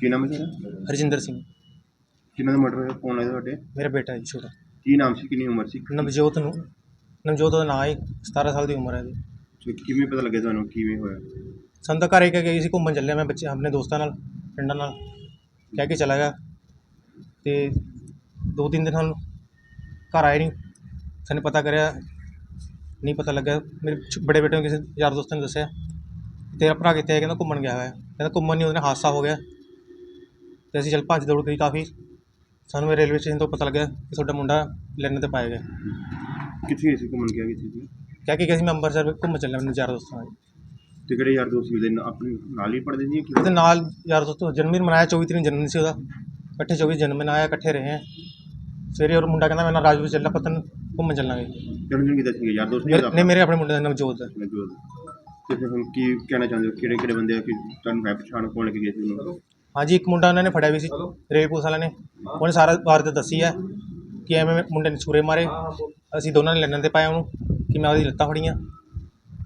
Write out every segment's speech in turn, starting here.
ਕੀ ਨਾਮ ਹੈ ਸਰ? ਹਰਜਿੰਦਰ ਸਿੰਘ। ਕਿੰਨਾ ਦਾ ਮਰਡਰ ਹੋਇਆ? ਕੌਣ ਹੈ ਤੁਹਾਡੇ? ਮੇਰਾ ਬੇਟਾ ਜੀ ਛੋਟਾ। ਕੀ ਨਾਮ ਸੀ? ਕਿੰਨੀ ਉਮਰ ਸੀ? ਨਵਜੋਤ ਨੂੰ ਨਵਜੋਤ ਦਾ ਨਾਂ ਹੈ 17 ਸਾਲ ਦੀ ਉਮਰ ਹੈ ਜੀ। ਕਿਵੇਂ ਪਤਾ ਲੱਗਿਆ ਤੁਹਾਨੂੰ ਕਿਵੇਂ ਹੋਇਆ? ਸਾਨੂੰ ਤਾਂ ਘਰੇ ਕਹਿ ਕੇ ਗਈ ਸੀ ਘੁੰਮਣ ਚੱਲਿਆ ਮੈਂ ਬੱਚੇ ਆਪਣੇ ਦੋਸਤਾਂ ਨਾਲ ਫਰੈਂਡਾਂ ਨਾਲ ਕਹਿ ਕੇ ਚਲਾ ਗਿਆ। ਤੇ ਦੋ ਤਿੰਨ ਦਿਨ ਸਾਨੂੰ ਘਰ ਆਏ ਨਹੀਂ। ਸਾਨੂੰ ਪਤਾ ਕਰਿਆ ਨਹੀਂ ਪਤਾ ਲੱਗਾ ਮੇਰੇ ਛ- ਬੜੇ ਬੇਟੇ ਨੂੰ ਕਿਸੇ ਯਾਰ ਦੋਸਤ ਨੇ ਦੱਸਿਆ। ਤੇਰਾ ਭਰਾ ਕਿੱਥੇ ਹੈ? ਕਹਿੰਦਾ ਘੁੰਮਣ ਗਿਆ ਹੋਇਆ। ਕਹਿੰਦਾ ਘੁੰਮਣ ਨਹੀਂ ਉਹਦੇ ਨਾਲ ਹਾਦਸਾ ਹੋ ਗਿਆ। ਤੇ ਅਸੀਂ ਚੱਲ ਭੱਜ ਦੌੜ ਗਈ ਕਾਫੀ। ਸਾਨੂੰ ਰੇਲਵੇ ਸਟੇਸ਼ਨ ਤੋਂ ਪਤਾ ਲੱਗਿਆ ਕਿ ਤੁਹਾਡਾ ਮੁੰਡਾ ਲੈਣ ਤੇ ਪਾਇਆ ਗਿਆ। ਕਿੱਥੇ ਗਏ ਸੀ ਘੁੰਮਣ ਗਿਆ ਕਿੱਥੇ ਸੀ? ਕਹਿ ਕੇ ਗਿਆ ਸੀ ਮੈਂ ਅੰਮ੍ਰਿਤਸਰ ਘੁੰਮਣ ਚੱਲਿਆ ਮੈਨੂੰ ਯਾਰ ਦੋਸਤਾਂ ਨਾਲ। ਤੇ ਕਿਹੜੇ ਯਾਰ ਦੋਸਤ ਸੀ ਉਹਦੇ ਆਪਣੇ ਨਾਲ ਹੀ ਪੜਦੇ ਸੀ ਉਹਦੇ ਨਾਲ ਯਾਰ ਦੋਸਤੋ ਜਨਮ ਦਿਨ ਮਨਾਇਆ 24 ਤਰੀਕ ਨੂੰ ਜਨਮ ਦਿਨ ਸੀ ਉਹਦਾ। ਇਕੱਠੇ 24 ਜਨਮ ਦਿਨ ਆਇਆ ਇਕੱਠੇ ਰਹੇ ਹੈ। ਸਵੇਰੇ ਉਹ ਮੁੰਡਾ ਕਹਿੰਦਾ ਮੈਂ ਨਾਲ ਰਾਜਪੁਰ ਚੱਲਣਾ ਪਤਨ ਘੁੰਮਣ ਚੱਲਾਂਗੇ। ਜਨਮ ਦਿਨ ਕਿਦਾਂ ਸੀ? ਯਾਰ ਦੋਸਤ ਨਹੀਂ ਮੇਰੇ ਨਹੀਂ ਮੇਰੇ ਆਪਣੇ ਮੁੰਡੇ ਦਾ ਨਾਮ ਜੋਤ ਹੈ। ਜੋ ਤੇ ਫਿਰ ਹੁਣ ਕੀ ਕਹਿਣਾ ਚਾਹੁੰਦੇ ਹੋ? ਕਿਹੜੇ ਕਿਹੜੇ ਬੰਦੇ ਆ ਕਿ ਤੁਹਾਨੂੰ ਹੈ ਪਛਾਣ ਕੌਣ ਕੇ ਗਏ ਸੀ ਉਹਨੂੰ? ਹਾਂਜੀ ਇੱਕ ਮੁੰਡਾ ਉਹਨਾਂ ਨੇ ਫੜਿਆ ਵੀ ਸੀ ਰੇਲ ਪੁਲਿਸ ਵਾਲਿਆਂ ਨੇ। ਉਹਨੇ ਸਾਰਾ ਵਾਰਦਾਤ ਦੱਸੀ ਹੈ ਕਿ ਐਵੇਂ ਮੁੰਡੇ ਨੇ ਛੁਰੇ ਮਾਰੇ। ਅਸੀਂ ਦੋਨਾਂ ਨੇ ਲੈਣ ਤੇ ਪਾਇਆ ਉਹਨੂੰ ਕਿ ਮੈਂ ਉਹਦੀ ਲੱਤਾਂ ਫੜੀਆਂ।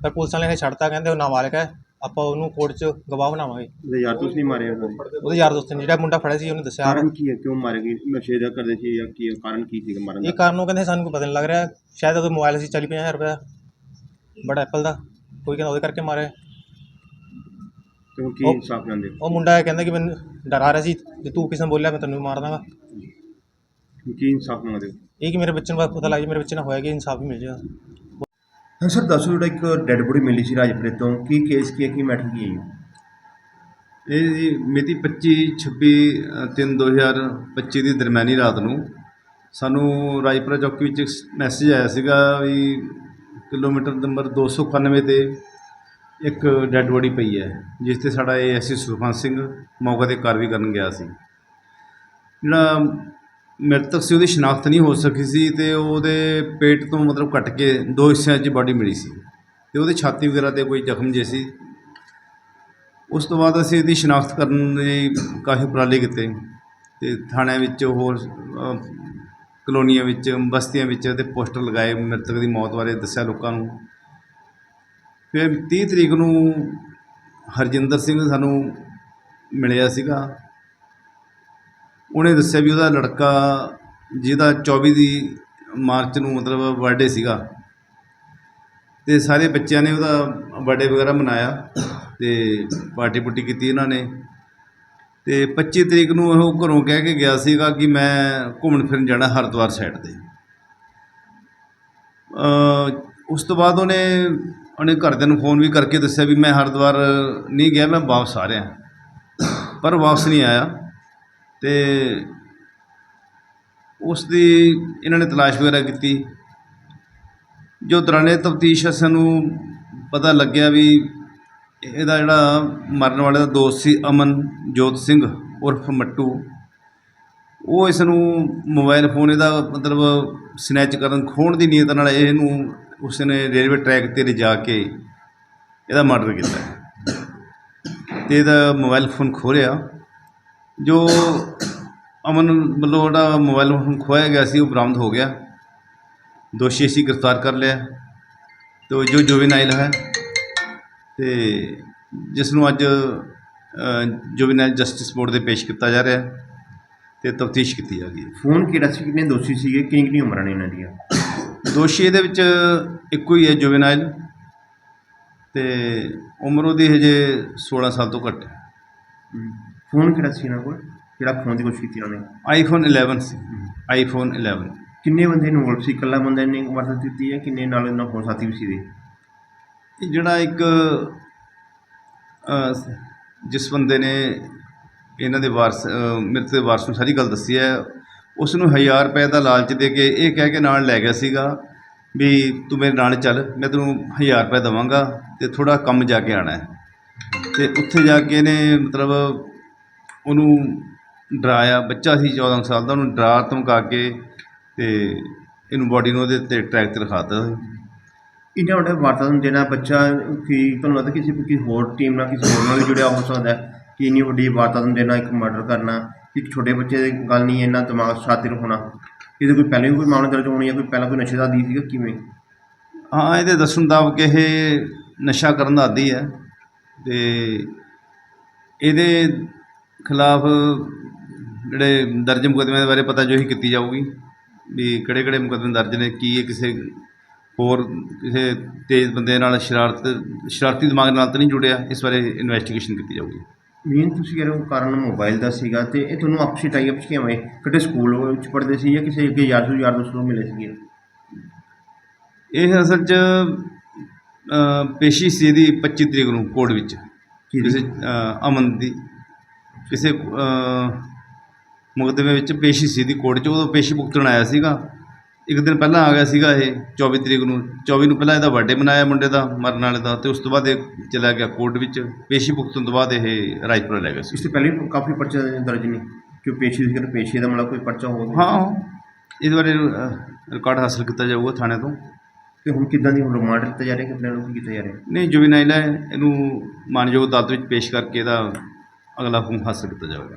ਪਰ ਪੁਲਿਸ ਵਾਲਿਆਂ ਨੇ ਛੱਡਤਾ ਕਹਿੰਦੇ ਉਹ ਨਾਬਾਲਗ ਹੈ। ਆਪਾਂ ਉਹਨੂੰ ਕੋਰਟ 'ਚ ਗਵਾਹ ਬਣਾਵਾਂਗੇ। ਉਹਦੇ ਯਾਰ ਦੋਸਤ ਨਹੀਂ ਮਾਰੇ ਉਹਨਾਂ ਨੇ? ਉਹਦੇ ਯਾਰ ਦੋਸਤ ਨੇ ਜਿਹੜਾ ਮੁੰਡਾ ਫੜਿਆ ਸੀ ਉਹਨੇ ਦੱਸਿਆ। ਕਾਰਨ ਕੀ ਹੈ? ਕਿਉਂ ਮਾਰੇ ਗਏ? ਨਸ਼ੇ ਦਾ ਕਰਦੇ ਸੀ ਜਾਂ ਕੀ ਕਾਰਨ ਕੀ ਸੀਗਾ ਮਾਰਨ ਇਹ ਦਾ ਕਾਰਨ ਉਹ ਕਹਿੰਦੇ ਸਾਨੂੰ ਕੋਈ ਪਤਾ ਨਹੀਂ ਲੱਗ ਰਿਹਾ। ਸ਼ਾਇਦ ਉਹਦਾ ਮੋਬਾਈਲ ਸੀ ਚਾਲੀ ਪੰਜਾਹ ਹਜ਼ਾਰ ਰੁਪਏ ਦਾ ਬੜਾ ਐਪਲ ਦਾ। ਕੋਈ ਕਹਿੰਦਾ ਉਹਦੇ ਕਰਕੇ ਮਾਰਿਆ। ਤੇ ਹੁਣ ਕੀ ਉਹ- ਇਨਸਾਫ ਜਾਂਦੇ ਉਹ ਮੁੰਡਾ ਇਹ ਕਹਿੰਦਾ ਕਿ ਮੈਨੂੰ ਡਰਾ ਰਿਹਾ ਸੀ ਜੇ ਤੂੰ ਕਿਸੇ ਨੂੰ ਬੋਲਿਆ ਮੈਂ ਤੈਨੂੰ ਵੀ ਮਾਰ ਦਾਂਗਾ। ਕੀ ਇਨਸਾਫ ਮੰਗਦੇ ਹੋ? ਇਹ ਕਿ ਮੇਰੇ ਬੱਚੇ ਨੂੰ ਪਤਾ ਲੱਗ ਜਾ ਮੇਰੇ ਬੱਚੇ ਨਾਲ ਹੋਇਆ ਕਿ ਇਨਸਾਫ ਹੀ ਮਿਲ ਜਾਏਗਾ। ਹਾਂ ਸਰ ਦੱਸੋ ਜਿਹੜਾ ਇੱਕ ਡੈੱਡ ਬੋਡੀ ਮਿਲੀ ਸੀ ਰਾਜਪੁਰੇ ਤੋਂ ਕੀ ਕੇਸ ਕੀ ਹੈ ਕੀ ਮੈਟਰ ਕੀ ਹੈ ਜੀ? ਇਹ ਜੀ ਮਿਤੀ 25 26 3 2025 ਦੀ ਦਰਮਿਆਨੀ ਰਾਤ ਨੂੰ ਸਾਨੂੰ ਰਾਜਪੁਰਾ ਚੌਕੀ ਵਿੱਚ ਮੈਸੇਜ ਆਇਆ ਸੀਗਾ ਵੀ ਕਿਲੋਮੀਟਰ ਨੰਬਰ 291 ਤੇ ਇੱਕ ਡੈੱਡ ਬੋਡੀ ਪਈ ਹੈ, ਜਿਸ ਤੇ ਸਾਡਾ ਏਐਸਸੀ ਸੁਖਵੰਤ ਸਿੰਘ ਮੌਕੇ ਤੇ ਕਾਰਵਾਈ ਕਰਨ ਗਿਆ ਸੀ। ਜਿਹੜਾ ਮ੍ਰਿਤਕ ਸੀ, ਉਹਦੀ ਸ਼ਨਾਖਤ ਨਹੀਂ ਹੋ ਸਕੀ ਸੀ ਤੇ ਉਹਦੇ ਪੇਟ ਤੋਂ ਮਤਲਬ ਕੱਟ ਕੇ ਦੋ ਹਿੱਸਿਆਂ 'ਚ ਬਾਡੀ ਮਿਲੀ ਸੀ ਤੇ ਉਹਦੇ ਛਾਤੀ ਵਗੈਰਾ ਤੇ ਕੋਈ ਜ਼ਖਮ ਜੇ ਸੀ। ਉਸ ਤੋਂ ਬਾਅਦ ਅਸੀਂ ਇਹਦੀ ਸ਼ਨਾਖਤ ਕਰਨ ਲਈ ਕਾਫੀ ਉਪਰਾਲੇ ਕੀਤੇ ਤੇ ਥਾਣਿਆਂ ਵਿੱਚ ਹੋਰ ਕਲੋਨੀਆਂ ਵਿੱਚ, ਬਸਤੀਆਂ ਵਿੱਚ ਤੇ ਪੋਸਟਰ ਲਗਾਏ, ਮ੍ਰਿਤਕ ਦੀ ਮੌਤ ਬਾਰੇ ਦੱਸਿਆ ਲੋਕਾਂ ਨੂੰ। ਫਿਰ ਤੀਹ ਤਰੀਕ ਨੂੰ ਹਰਜਿੰਦਰ ਸਿੰਘ ਸਾਨੂੰ ਮਿਲਿਆ ਸੀਗਾ। ਉਹਨੇ ਦੱਸਿਆ ਵੀ ਉਹਦਾ ਲੜਕਾ ਜਿਹਦਾ 24 ਦੀ ਮਾਰਚ ਨੂੰ ਮਤਲਬ ਬਰਥਡੇ ਸੀਗਾ। ਤੇ ਸਾਰੇ ਬੱਚਿਆਂ ਨੇ ਉਹਦਾ ਬਰਥਡੇ ਵਗੈਰਾ ਮਨਾਇਆ ਤੇ ਪਾਰਟੀ ਪੁੱਟੀ ਕੀਤੀ ਇਹਨਾਂ ਨੇ। ਤੇ 25 ਤਰੀਕ ਨੂੰ ਉਹ ਘਰੋਂ ਕਹਿ ਕੇ ਗਿਆ ਸੀਗਾ ਕਿ ਮੈਂ ਘੁੰਮਣ ਫਿਰਨ ਜਾਣਾ ਹਰਿਦੁਆਰ ਸਾਈਡ ਤੇ। ਉਸ ਤੋਂ ਬਾਅਦ ਉਹਨੇ ਉਹਨੇ ਘਰਦਿਆਂ ਨੂੰ ਫੋਨ ਵੀ ਕਰਕੇ ਦੱਸਿਆ ਵੀ ਮੈਂ ਹਰਿਦੁਆਰ ਨਹੀਂ ਗਿਆ, ਮੈਂ ਵਾਪਸ ਆ ਰਿਹਾ। ਪਰ ਵਾਪਸ ਨਹੀਂ ਆਇਆ ਅਤੇ ਉਸ ਦੀ ਇਹਨਾਂ ਨੇ ਤਲਾਸ਼ ਵਗੈਰਾ ਕੀਤੀ। ਜੋ ਦੌਰਾਨੇ ਤਫਤੀਸ਼ ਸਾਨੂੰ ਪਤਾ ਲੱਗਿਆ ਵੀ ਇਹਦਾ ਜਿਹੜਾ ਮਰਨ ਵਾਲੇ ਦਾ ਦੋਸਤ ਸੀ ਅਮਨ ਜੋਤ ਸਿੰਘ, ਉਰਫ ਮੱਟੂ। ਉਹ ਇਸ ਨੂੰ ਮੋਬਾਈਲ ਫੋਨ ਇਹਦਾ ਮਤਲਬ ਸਨੈਚ ਕਰਨ, ਖੋਹਣ ਦੀ ਨੀਅਤ ਨਾਲ ਇਹਨੂੰ ਉਸ ਨੇ ਰੇਲਵੇ ਟਰੈਕ ਤੇ ਲਿਜਾ ਕੇ ਇਹਦਾ ਮਰਡਰ ਕੀਤਾ। ਅਤੇ ਇਹਦਾ ਮੋਬਾਈਲ ਫੋਨ ਖੋਰਿਆ ਜੋ ਅਮਨ ਵੱਲੋਂ ਜਿਹੜਾ ਮੋਬਾਈਲ ਫੋਨ ਖੋਇਆ ਗਿਆ ਸੀ, ਉਹ ਬਰਾਮਦ ਹੋ ਗਿਆ। ਦੋਸ਼ੀ ਅਸੀਂ ਗ੍ਰਿਫਤਾਰ ਕਰ ਲਿਆ। ਤੋ ਜੋ ਜੁਵੇਨਾਈਲ ਹੈ, ਤੇ ਜਿਸ ਨੂੰ ਅੱਜ ਜੁਵੇਨਾਈਲ ਜਸਟਿਸ ਬੋਰਡ ਦੇ ਪੇਸ਼ ਕੀਤਾ ਜਾ ਰਿਹਾ ਹੈ, ਤੇ ਤਫਤੀਸ਼ ਕੀਤੀ ਜਾ ਰਹੀ ਹੈ। ਫੋਨ ਕਿਹੜਾ ਸੀ? ਕਿੰਨੇ ਦੋਸ਼ੀ ਸੀਗੇ? ਕਿੰਨੀ ਕਿੰਨੀ ਉਮਰਾਂ ਨੇ ਇਹਨਾਂ ਦੀਆਂ? ਦੋਸ਼ੀ ਇਹਦੇ ਵਿੱਚ ਇੱਕੋ ਹੀ ਹੈ ਜੁਵੇਨਾਈਲ ਤੇ ਉਮਰ ਉਹਦੀ ਹਜੇ 16 ਸਾਲ ਤੋਂ ਘੱਟ ਹੈ। ਫੋਨ ਕਿਹੜਾ ਸੀ ਇਹਨਾਂ ਕੋਲ? ਜਿਹੜਾ ਫੋਨ ਦੀ ਕੋਸ਼ਿਸ਼ ਕੀਤੀ ਉਹਨੇ? ਆਈਫੋਨ 11 ਸੀ। ਆਈਫੋਨ 11 ਕਿੰਨੇ ਬੰਦੇ ਇਨਵੋਲਵ ਸੀ? ਇਕੱਲਾ ਬੰਦੇ ਨੇ ਵਾਰਦਾਤ ਕੀਤੀ ਹੈ ਕਿੰਨੇ ਨਾਲ ਇਹਨਾਂ ਹੋਰ ਸਾਥੀ ਵੀ ਸੀ ਦੇ ਇਹ ਜਿਹੜਾ ਇੱਕ ਜਿਸ ਬੰਦੇ ਨੇ ਇਹਨਾਂ ਦੇ ਵਾਰਸ ਅ, ਮ੍ਰਿਤਕ ਦੇ ਵਾਰਸ ਨੂੰ ਸਾਰੀ ਗੱਲ ਦੱਸੀ ਹੈ ਉਸ ਨੂੰ 1000 ਰੁਪਏ ਦਾ ਲਾਲਚ ਦੇ ਕੇ ਇਹ ਕਹਿ ਕੇ ਨਾਲ ਲੈ ਗਿਆ ਸੀਗਾ ਵੀ ਤੂੰ ਮੇਰੇ ਨਾਲ ਚੱਲ, ਮੈਂ ਤੈਨੂੰ ਹਜ਼ਾਰ ਰੁਪਏ ਦੇਵਾਂਗਾ ਤੇ ਥੋੜਾ ਕੰਮ ਜਾ ਕੇ ਆਣਾ ਹੈ। ਤੇ ਉੱਥੇ ਜਾ ਕੇ ਇਹਨੇ ਮਤਲਬ ਉਹਨੂੰ ਡਰਾਇਆ, ਬੱਚਾ ਸੀ 14 ਸਾਲ ਦਾ, ਉਹਨੂੰ ਡਰਾ ਧਮਕਾ ਕੇ ਤੇ ਇਹਨੂੰ ਬੋਡੀ ਨੂੰ ਉਹਦੇ ਤੇ ਟਰੈਕ ਤੇ ਰਖਾਤਾ ਇੰਨਾ ਵੱਡਾ ਵਾਰਦਾਤ ਨੂੰ ਦੇਣਾ, ਬੱਚਾ ਕਿ ਤੁਹਾਨੂੰ ਲੱਗਦਾ ਕਿਸੇ ਕਿਸੇ ਹੋਰ ਟੀਮ ਨਾਲ, ਕਿਸੇ ਹੋਰ ਨਾਲ ਵੀ ਜੁੜਿਆ ਹੋ ਸਕਦਾ ਕਿ ਇੰਨੀ ਵੱਡੀ ਵਾਰਦਾਤ ਨੂੰ ਦੇਣਾ, ਇੱਕ ਮਰਡਰ ਕਰਨਾ? ਇੱਕ ਛੋਟੇ ਬੱਚੇ ਦੀ ਗੱਲ ਨਹੀਂ, ਇੰਨਾ ਦਿਮਾਗ ਸ਼ਾਤਿਰ ਹੋਣਾ। ਇਹਦੇ ਕੋਈ ਪਹਿਲਾਂ ਵੀ ਕੋਈ ਮਾਮਲਾ ਦਰਜ ਹੋਣੀ ਹੈ ਕੋਈ ਪਹਿਲਾਂ ਕੋਈ ਨਸ਼ੇ ਦਾ ਆਦੀ ਸੀਗਾ, ਕਿਵੇਂ? ਹਾਂ, ਇਹਦੇ ਦੱਸਣ ਮੁਤਾਬਕ ਇਹ ਨਸ਼ਾ ਕਰਨ ਦਾ ਆਦੀ ਹੈ ਤੇ ਇਹਦੇ ਖਿਲਾਫ ਜਿਹੜੇ ਦਰਜ ਮੁਕੱਦਮਿਆਂ ਦੇ ਬਾਰੇ ਪਤਾ ਜੋਹੀ ਕੀਤੀ ਜਾਊਗੀ ਵੀ ਕਿਹੜੇ ਕਿਹੜੇ ਮੁਕੱਦਮੇ ਦਰਜ ਨੇ, ਕੀ ਇਹ ਕਿਸੇ ਹੋਰ ਕਿਸੇ ਤੇਜ਼ ਬੰਦੇ ਨਾਲ ਸ਼ਰਾਰਤ, ਸ਼ਰਾਰਤੀ ਦਿਮਾਗ ਨਾਲ ਤਾਂ ਨਹੀਂ ਜੁੜਿਆ, ਇਸ ਬਾਰੇ ਇਨਵੈਸਟੀਗੇਸ਼ਨ ਕੀਤੀ ਜਾਊਗੀ। ਮੇਨ ਤੁਸੀਂ ਕਹਿ ਰਹੇ ਹੋ ਕਾਰਨ ਮੋਬਾਈਲ ਦਾ ਸੀਗਾ ਤੇ ਇਹ ਤੁਹਾਨੂੰ ਆਪਸੀ ਟਾਈ ਅਪਸ ਕਿਵੇਂ ਹੋਏ ਕਿਤੇ ਸਕੂਲ ਵਿੱਚ ਪੜ੍ਹਦੇ ਸੀ ਜਾਂ ਕਿਸੇ ਅੱਗੇ ਯਾਰ ਤੋਂ ਯਾਰ ਦੋਸਤ ਤੋਂ ਮਿਲੇ ਸੀਗੇ? ਇਹ ਅਸਲ 'ਚ ਅ, ਪੇਸ਼ੀ ਸੀ ਇਹਦੀ 25 ਤਰੀਕ ਨੂੰ ਕੋਰਟ ਵਿੱਚ? ਕਿਸੇ ਅ, ਅਮਨ ਦੀ। ਕਿਸੇ ਅ, ਮੁਕੱਦਮੇ ਵਿੱਚ ਪੇਸ਼ੀ ਸੀ ਦੀ ਕੋਰਟ 'ਚ ਉਦੋਂ ਪੇਸ਼ੀ ਭੁਗਤਣ ਆਇਆ ਸੀਗਾ। ਇੱਕ ਦਿਨ ਪਹਿਲਾਂ ਆ ਗਿਆ ਸੀਗਾ ਇਹ 24 ਤਰੀਕ ਨੂੰ। 24 ਨੂੰ ਪਹਿਲਾਂ ਇਹਦਾ ਬਰਥਡੇ ਮਨਾਇਆ ਮੁੰਡੇ ਦਾ ਮਰਨ ਵਾਲੇ ਦਾ ਤੇ ਉਸ ਤੋਂ ਬਾਅਦ ਇਹ ਚਲਾ ਗਿਆ ਕੋਰਟ ਵਿੱਚ। ਪੇਸ਼ੀ ਭੁਗਤਣ ਤੋਂ ਬਾਅਦ ਇਹ ਰਾਜਪੁਰਾ ਲੈ ਗਿਆ ਸੀ। ਇਸ ਤੋਂ ਪਹਿਲੇ ਵੀ ਕਾਫੀ ਪਰਚੇ ਦਰਜ ਨੇ ਕਿ ਪੇਸ਼ੀ ਸੀ ਪੇਸ਼ੇ ਦਾ ਮਤਲਬ ਕੋਈ ਪਰਚਾ ਹੋਵੇ। ਹਾਂ ਇਹਦੇ ਬਾਰੇ ਰਿਕਾਰਡ ਹਾਸਲ ਕੀਤਾ ਜਾਊਗਾ ਥਾਣੇ ਤੋਂ। ਤੇ ਹੁਣ ਕਿੱਦਾਂ ਦੀ ਹੁਣ ਰਿਮਾਂਡ ਦਿੱਤਾ ਜਾ ਰਿਹਾ ਕਿ ਪਲਾਨ ਕੀਤਾ ਜਾ ਰਿਹਾ? ਨਹੀਂ ਜੁਵੀਨਾਈਲ ਹੈ ਇਹਨੂੰ ਮਾਨਯੋਗ ਅਦਾਲਤ ਵਿੱਚ ਪੇਸ਼ ਕਰਕੇ ਇਹਦਾ ਅਗਲਾ ਹੁਕਮ ਹਾਸਲ ਕੀਤਾ ਜਾਵੇਗਾ